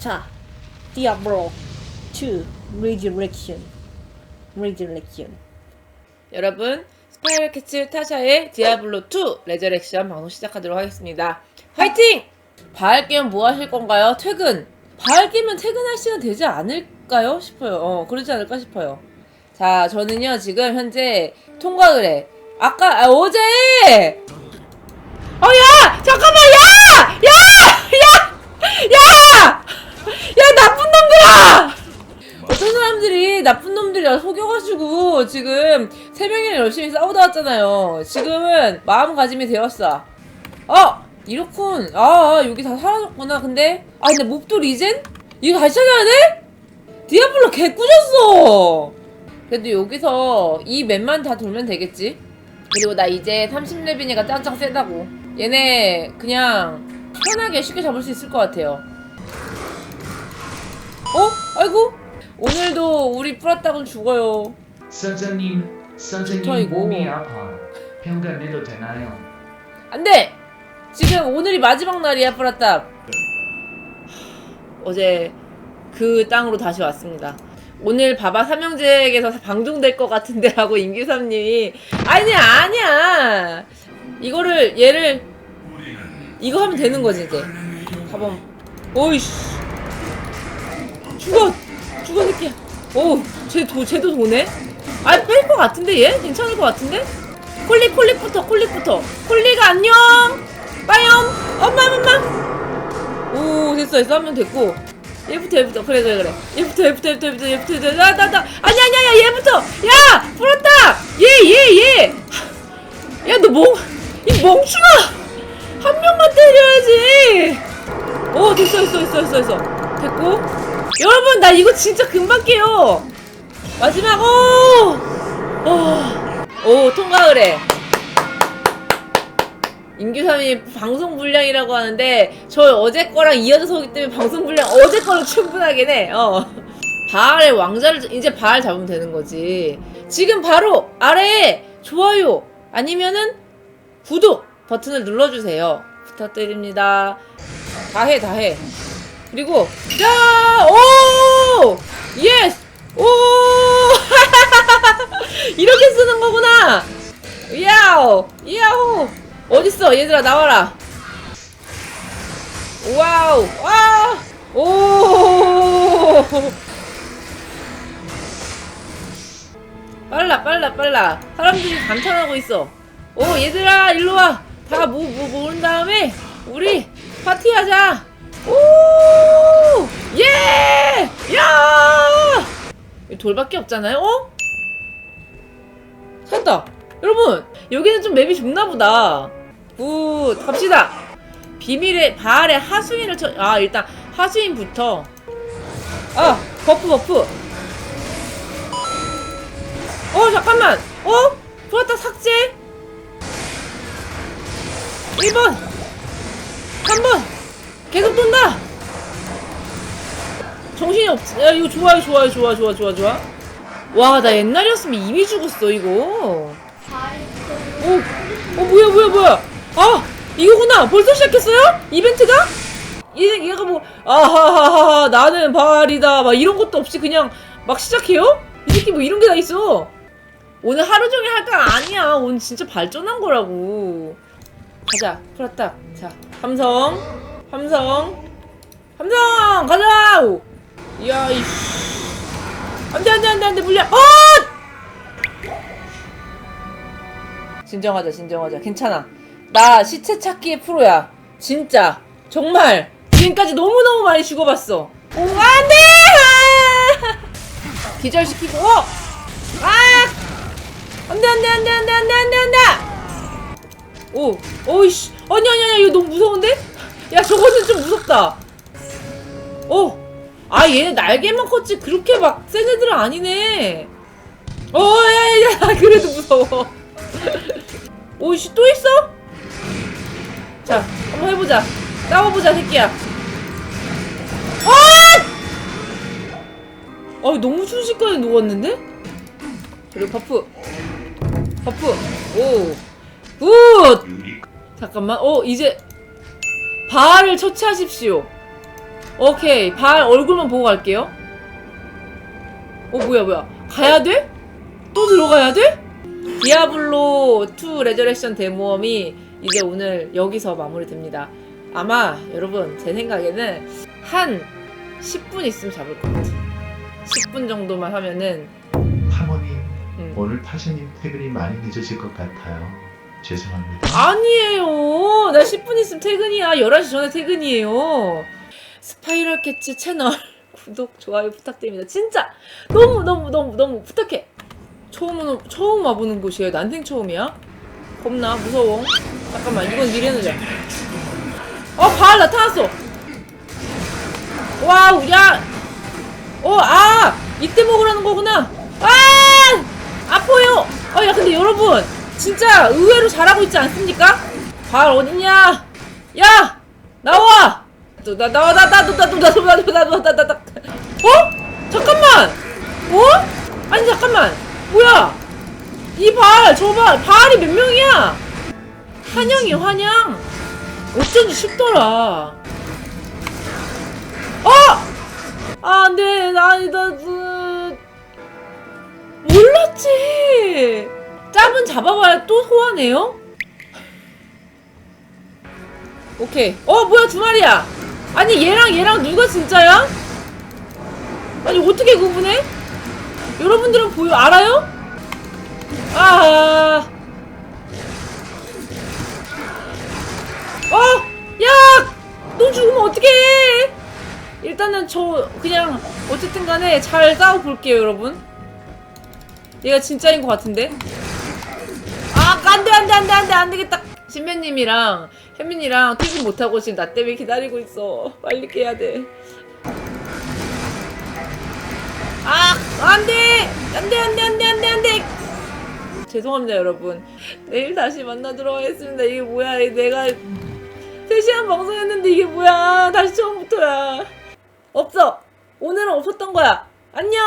자, 디아블로 2 Resurrection. Resurrection. 여러분 스파이럴 캐치 타샤의 디아블로 2 레저렉션 방송 시작하도록 하겠습니다. 화이팅! 바알 깨면 뭐 하실 건가요? 퇴근. 바알 깨면 퇴근할 시간 되지 않을까요? 싶어요. 어, 그러지 않을까 싶어요. 자, 저는요 지금 현재 통과를 해. 아까 아, 어제. 어, 야! 잠깐만, 야! 야! 야! 야! 야, 나쁜 놈들아! 어떤 사람들이 나쁜 놈들이 나 속여가지고 지금 세 명이랑 열심히 싸우다 왔잖아요. 지금은 마음가짐이 되었어. 어 이렇군. 아 여기 다 사라졌구나. 근데 아 근데 몹도 리젠? 이거 다시 찾아야 돼? 디아블로 개 꾸졌어. 그래도 여기서 이 맵만 다 돌면 되겠지. 그리고 나 이제 30렙이니까 짱짱 세다고. 얘네 그냥 편하게 쉽게 잡을 수 있을 것 같아요. 어? 아이고 오늘도 우리 뿌렸다곤 죽어요. 선생님, 좋다, 선생님 이거. 몸이 아파. 병가 내도 되나요? 안돼. 지금 오늘이 마지막 날이야 뿌렸다. 어제 그 땅으로 다시 왔습니다. 오늘 바바 삼형제에게서 방종될 것 같은데라고 임규삼님이 아니야 아니야 이거를 얘를 이거 하면 되는 거지 이제 가범 오이씨 죽어! 죽어 새끼야. 오 쟤 도, 쟤도 도네? 아 뺄 것 같은데 얘? 괜찮을 것 같은데? 콜릭 콜릭부터 콜릭부터. 콜릭 안녕! 빠염! 엄마 엄마 오 됐어 됐어. 한명 됐고. 얘부터 얘부터. 그래 그래 그래. 얘부터 얘부터 얘부터 얘부터 얘부터 얘부터. 나 나 나. 아니 아니 아니 얘부터. 야! 풀었다! 얘 얘 얘 야 너 멍 이 멍충아! 한 명만 때려야지! 오 됐어 됐어 됐어 됐어 됐어. 됐고 여러분 나 이거 진짜 금방 깨요 마지막 오 오, 오 통과을 해 임규삼이 방송 분량이라고 하는데 저 어제 거랑 이어져서 오기 때문에 방송 분량 어제 거로 충분하긴 해. 어. 바알의 왕자를 이제 바알 잡으면 되는 거지. 지금 바로 아래에 좋아요 아니면은 구독 버튼을 눌러주세요. 부탁드립니다. 다 해, 다 해. 그리고 자, 어딨어, 얘들아 나와라. 와우, 와, 오. 빨라, 빨라, 빨라. 사람들이 감탄하고 있어. 오, 얘들아, 일로 와. 다 모, 모, 모은 다음에 우리 파티하자. 오, 예, 야. 이 돌밖에 없잖아요. 어? 찾다. 여러분, 여기는 좀 맵이 좁나 보다. 굿, 갑시다. 비밀의 바알의 하수인을 쳐. 아, 일단 하수인부터. 아, 버프 버프. 어, 잠깐만. 어? 풀었다 삭제. 1번. 3번. 계속 돈다. 정신이 없. 야, 이거 좋아요, 좋아요, 좋아, 좋아, 좋아, 좋아. 와, 나 옛날이었으면 이미 죽었어, 이거. 오, 어, 뭐야, 뭐야, 뭐야. 아, 이거구나. 벌써 시작했어요? 이벤트가? 얘, 얘가 뭐, 아하하하, 나는 발이다. 막 이런 것도 없이 그냥 막 시작해요? 이 새끼 뭐 이런 게 다 있어. 오늘 하루 종일 할 거 아니야. 오늘 진짜 발전한 거라고. 가자, 풀었다. 자, 함성, 함성, 함성, 가자! 오. 이야, 이씨. 안 돼, 안 돼, 안 돼, 안 돼, 물려. 어! 진정하자, 진정하자. 괜찮아. 나 시체 찾기의 프로야. 진짜. 정말. 지금까지 너무너무 많이 죽어봤어. 오, 안 돼! 아! 기절시키고, 어! 아! 안 돼, 안 돼, 안 돼, 안 돼, 안 돼, 안 돼, 안 돼! 오, 오이씨. 아니, 아니, 아니, 이거 너무 무서운데? 야, 저거는 좀 무섭다. 오! 아, 얘네 날개만 컸지. 그렇게 막 센 애들은 아니네. 어, 야, 야, 야, 그래도 무서워. 오이씨, 또 있어? 자, 한번 해보자. 싸워보자, 새끼야. 어! 아, 너무 순식간에 녹았는데? 그리고 버프. 버프. 오. 굿! 잠깐만. 어, 이제 바알을 처치하십시오. 오케이 발 얼굴만 보고 갈게요 어 뭐야 뭐야 가야 돼? 또 들어가야 돼? 디아블로 2 레저렉션 데모험이 이제 오늘 여기서 마무리됩니다 아마 여러분 제 생각에는 한 10분 있으면 잡을 것 같아 10분 정도만 하면은 사모님 음. 오늘 타샤님 퇴근이 많이 늦으실 것 같아요. 죄송합니다. 아니에요. 나 10분 있으면 퇴근이야. 11시 전에 퇴근이에요. 스파이럴 캐치 채널 구독, 좋아요 부탁드립니다. 진짜 너무 너무 너무 너무 부탁해. 처음 처음 와보는 곳이에요. 난생 처음이야. 겁나 무서워. 잠깐만 이건 미리 해놓자. 어, 발 나타났어. 와우, 야. 어, 아, 이때 먹으라는 거구나. 아, 아파요. 어, 야, 근데 여러분, 진짜 의외로 잘하고 있지 않습니까? 발 어딨냐? 야, 나와. 또, 나, 나와, 나, 나, 나, 나, 나, 나, 나, 나, 나, 나, 나, 나, 나. 어? 잠깐만. 어? 아니 잠깐만. 뭐야? 이 발, 저 발, 발이 몇 명이야? 환영이 환영. 어쩐지 쉽더라. 어! 아, 네, 나, 나, 그, 몰랐지. 짭은 잡아봐야 또 소환해요? 오케이. 어, 뭐야, 두 마리야. 아니, 얘랑 얘랑 누가 진짜야? 아니, 어떻게 구분해? 여러분들은 보여, 알아요? 아. 어! 야! 너 죽으면 어떡해! 일단은 저 그냥 어쨌든 간에 잘 싸워 볼게요 여러분. 얘가 진짜인 것 같은데? 아 안돼 안돼 안돼 안돼 안되겠다. 신배님이랑 혜민이랑 퇴근 못하고 지금 나 때문에 기다리고 있어. 빨리 깨야 돼 아 안돼! 안돼 안돼 안돼 안돼 안돼! 죄송합니다 여러분. 내일 다시 만나도록 하겠습니다. 이게 뭐야? 이 내가 3시간 방송했는데 이게 뭐야? 다시 처음부터야. 없어. 오늘은 없었던 거야. 안녕